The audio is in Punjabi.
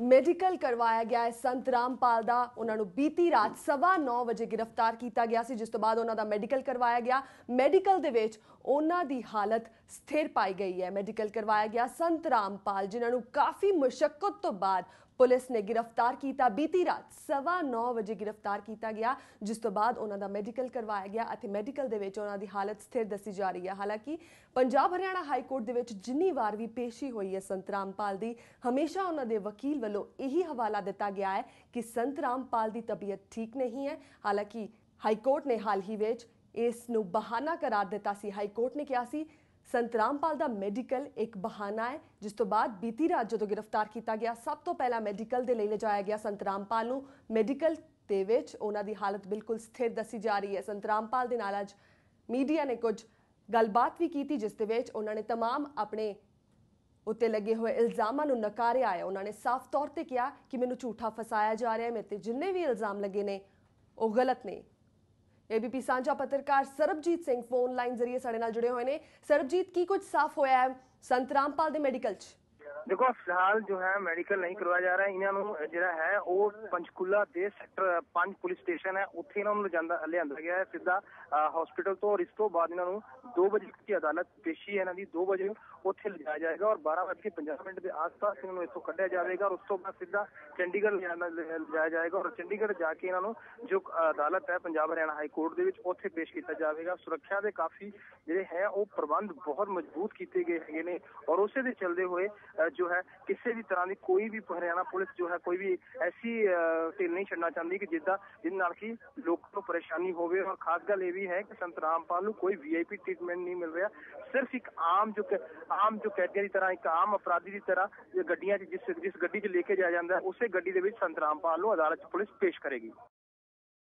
ਮੈਡੀਕਲ ਕਰਵਾਇਆ ਗਿਆ ਹੈ। ਸੰਤ ਰਾਮਪਾਲ ਦਾ ਉਹਨਾਂ ਨੂੰ ਬੀਤੀ ਰਾਤ ਸਵਾ 9 ਵਜੇ ਗ੍ਰਿਫਤਾਰ ਕੀਤਾ ਗਿਆ ਸੀ, ਜਿਸ ਤੋਂ ਬਾਅਦ ਉਹਨਾਂ ਦਾ ਮੈਡੀਕਲ ਕਰਵਾਇਆ ਗਿਆ। ਮੈਡੀਕਲ ਦੇ ਵਿੱਚ ਉਹਨਾਂ ਦੀ ਹਾਲਤ ਸਥਿਰ ਪਾਈ ਗਈ ਹੈ। ਮੈਡੀਕਲ ਕਰਵਾਇਆ ਗਿਆ ਸੰਤ ਰਾਮਪਾਲ, ਜਿਨ੍ਹਾਂ ਨੂੰ ਕਾਫੀ ਮੁਸ਼ਕਲ ਤੋਂ ਬਾਅਦ ਪੁਲਿਸ ਨੇ ਗ੍ਰਿਫਤਾਰ ਕੀਤਾ। ਬੀਤੀ ਰਾਤ ਸਵਾ 9 ਵਜੇ ਗ੍ਰਿਫਤਾਰ ਕੀਤਾ ਗਿਆ, ਜਿਸ ਤੋਂ ਬਾਅਦ ਉਹਨਾਂ ਦਾ ਮੈਡੀਕਲ ਕਰਵਾਇਆ ਗਿਆ ਅਤੇ ਮੈਡੀਕਲ ਦੇ ਵਿੱਚ ਉਹਨਾਂ ਦੀ ਹਾਲਤ ਸਥਿਰ ਦੱਸੀ ਜਾ ਰਹੀ ਹੈ। ਹਾਲਾਂਕਿ ਪੰਜਾਬ ਹਰਿਆਣਾ ਹਾਈ ਕੋਰਟ ਦੇ ਵਿੱਚ ਜਿੰਨੀ ਵਾਰ ਵੀ ਪੇਸ਼ੀ ਹੋਈ ਹੈ ਸੰਤ ਰਾਮਪਾਲ ਦੀ, ਹਮੇਸ਼ਾ ਉਹਨਾਂ ਦੇ ਵਕੀਲ ਵੱਲੋਂ ਇਹੀ ਹਵਾਲਾ ਦਿੱਤਾ ਗਿਆ ਹੈ ਕਿ ਸੰਤ ਰਾਮਪਾਲ ਦੀ ਤਬੀਅਤ ਠੀਕ ਨਹੀਂ ਹੈ। ਹਾਲਾਂਕਿ ਹਾਈ ਕੋਰਟ ਨੇ ਹਾਲ ਹੀ ਵਿੱਚ ਇਸ ਨੂੰ ਬਹਾਨਾ ਕਰਾਰ ਦਿੱਤਾ ਸੀ। ਹਾਈ ਕੋਰਟ ਨੇ ਕਿਹਾ ਸੀ ਸੰਤ ਰਾਮਪਾਲ ਦਾ ਮੈਡੀਕਲ ਇੱਕ ਬਹਾਨਾ ਹੈ ਜਿਸ ਤੋਂ ਬਾਅਦ ਬੀਤੀ ਰਾਤ ਜਦੋਂ ਗ੍ਰਿਫਤਾਰ ਕੀਤਾ ਗਿਆ ਸਭ ਤੋਂ ਪਹਿਲਾਂ ਮੈਡੀਕਲ ਦੇ ਲਈ ਲਿਜਾਇਆ ਗਿਆ ਸੰਤ ਰਾਮਪਾਲ ਨੂੰ ਮੈਡੀਕਲ ਦੇ ਵਿੱਚ ਉਹਨਾਂ ਦੀ ਹਾਲਤ ਬਿਲਕੁਲ ਸਥਿਰ ਦੱਸੀ ਜਾ ਰਹੀ ਹੈ ਸੰਤ ਰਾਮਪਾਲ ਦੇ ਨਾਲ ਅੱਜ ਮੀਡੀਆ ਨੇ ਕੁਝ ਗੱਲਬਾਤ ਵੀ ਕੀਤੀ ਜਿਸ ਦੇ ਵਿੱਚ ਉਹਨਾਂ ਨੇ तमाम ਆਪਣੇ ਉੱਤੇ ਲੱਗੇ ਹੋਏ ਇਲਜ਼ਾਮਾਂ ਨੂੰ ਨਕਾਰਿਆ ਹੈ ਉਹਨਾਂ ਨੇ ਸਾਫ਼ ਤੌਰ ਤੇ ਕਿਹਾ ਕਿ ਮੈਨੂੰ ਝੂਠਾ ਫਸਾਇਆ ਜਾ ਰਿਹਾ ਹੈ ਮੇਰੇ ਤੇ ਜਿੰਨੇ ਵੀ ਇਲਜ਼ਾਮ ਲੱਗੇ ਨੇ ਉਹ ਗਲਤ ਨੇ ਏਬੀਪੀ ਸਾਂਝਾ ਪੱਤਰਕਾਰ ਸਰਬਜੀਤ ਸਿੰਘ ਫੋਨ ਲਾਈਨ ਜ਼ਰੀਏ ਸਾਡੇ ਨਾਲ ਜੁੜੇ ਹੋਏ ਨੇ। ਸਰਬਜੀਤ, ਕੀ ਕੁਝ ਸਾਫ਼ ਹੋਇਆ ਹੈ ਸੰਤ ਰਾਮਪਾਲ ਦੇ ਮੈਡੀਕਲ 'ਚ? ਦੇਖੋ, ਫਿਲਹਾਲ ਜੋ ਹੈ ਮੈਡੀਕਲ ਨਹੀਂ ਕਰਵਾਇਆ ਜਾ ਰਿਹਾ। ਇਹਨਾਂ ਨੂੰ ਜਿਹੜਾ ਹੈ, ਉਹ ਪੰਚਕੂਲਾ ਦੇ ਸੈਕਟਰ 5 ਪੁਲਿਸ ਸਟੇਸ਼ਨ ਹੈ। ਉੱਥੇ ਇਹਨਾਂ ਨੂੰ ਲਿਜਾਂਦਾ, ਲਿਆਂਦਾ ਗਿਆ ਹੈ। ਸਿੱਧਾ ਹਸਪੀਟਲ ਤੋਂ ਔਰ ਇਸ ਤੋਂ ਬਾਅਦ ਇਹਨਾਂ ਨੂੰ 2 ਵਜੇ ਦੀ ਅਦਾਲਤ ਪੇਸ਼ੀ ਹੈ ਇਹਨਾਂ ਦੀ। 2 ਵਜੇ ਉੱਥੇ ਲਿਜਾਇਆ ਜਾਏਗਾ ਔਰ 12:50 ਮਿੰਟ ਦੇ ਆਸ-ਪਾਸ ਇਹਨਾਂ ਨੂੰ ਇੱਥੋਂ ਕੱਢਿਆ ਜਾਵੇਗਾ ਔਰ ਉਸ ਤੋਂ ਬਾਅਦ ਸਿੱਧਾ ਚੰਡੀਗੜ੍ਹ ਲਿਆਂਦਾ, ਲਿਜਾਇਆ ਜਾਏਗਾ ਔਰ ਚੰਡੀਗੜ੍ਹ ਜਾ ਕੇ ਇਹਨਾਂ ਨੂੰ ਜੋ ਅਦਾਲਤ ਹੈ ਪੰਜਾਬ ਹਰਿਆਣਾ ਹਾਈ ਕੋਰਟ ਦੇ ਵਿੱਚ, ਉੱਥੇ ਪੇਸ਼ ਕੀਤਾ ਜਾਵੇਗਾ। ਸੁਰੱਖਿਆ ਦੇ ਕਾਫੀ ਜਿਹੜੇ ਹੈ, ਉਹ ਪ੍ਰਬੰਧ ਬਹੁਤ ਮਜ਼ਬੂਤ ਕੀਤੇ ਗਏ ਹੈਗੇ ਨੇ ਔਰ ਉਸੇ ਦੇ ਚੱਲਦੇ ਹੋਏ ਜੋ ਹੈ, ਕਿਸੇ ਵੀ ਤਰ੍ਹਾਂ ਦੀ ਕੋਈ ਵੀ ਹਰਿਆਣਾ ਪੁਲਿਸ ਜੋ ਹੈ, ਕੋਈ ਵੀ ਐਸੀ ਢਿੱਲ ਨਹੀਂ ਛੱਡਣਾ ਚਾਹੁੰਦੀ ਕਿ ਜਿੱਦਾਂ ਜਿਹਦੇ ਨਾਲ ਕਿ ਲੋਕਾਂ ਨੂੰ ਪਰੇਸ਼ਾਨੀ ਹੋਵੇ। ਔਰ ਖਾਸ ਗੱਲ ਇਹ ਵੀ ਹੈ ਕਿ ਸੰਤ ਰਾਮਪਾਲ ਨੂੰ ਕੋਈ ਵੀਆਈਪੀ ਟ੍ਰੀਟਮੈਂਟ ਨਹੀਂ ਮਿਲ ਰਿਹਾ। ਸਿਰਫ ਇੱਕ ਆਮ ਜੋ ਆਮ ਜੋ ਕੈਦੀਆਂ ਦੀ ਤਰ੍ਹਾਂ, ਇੱਕ ਆਮ ਅਪਰਾਧੀ ਦੀ ਤਰ੍ਹਾਂ ਗੱਡੀਆਂ 'ਚ, ਜਿਸ ਜਿਸ ਗੱਡੀ 'ਚ ਲੈ ਕੇ ਜਾਇਆ ਜਾਂਦਾ, ਉਸੇ ਗੱਡੀ ਦੇ ਵਿੱਚ ਸੰਤ ਰਾਮਪਾਲ ਨੂੰ ਅਦਾਲਤ 'ਚ ਪੁਲਿਸ ਪੇਸ਼ ਕਰੇਗੀ।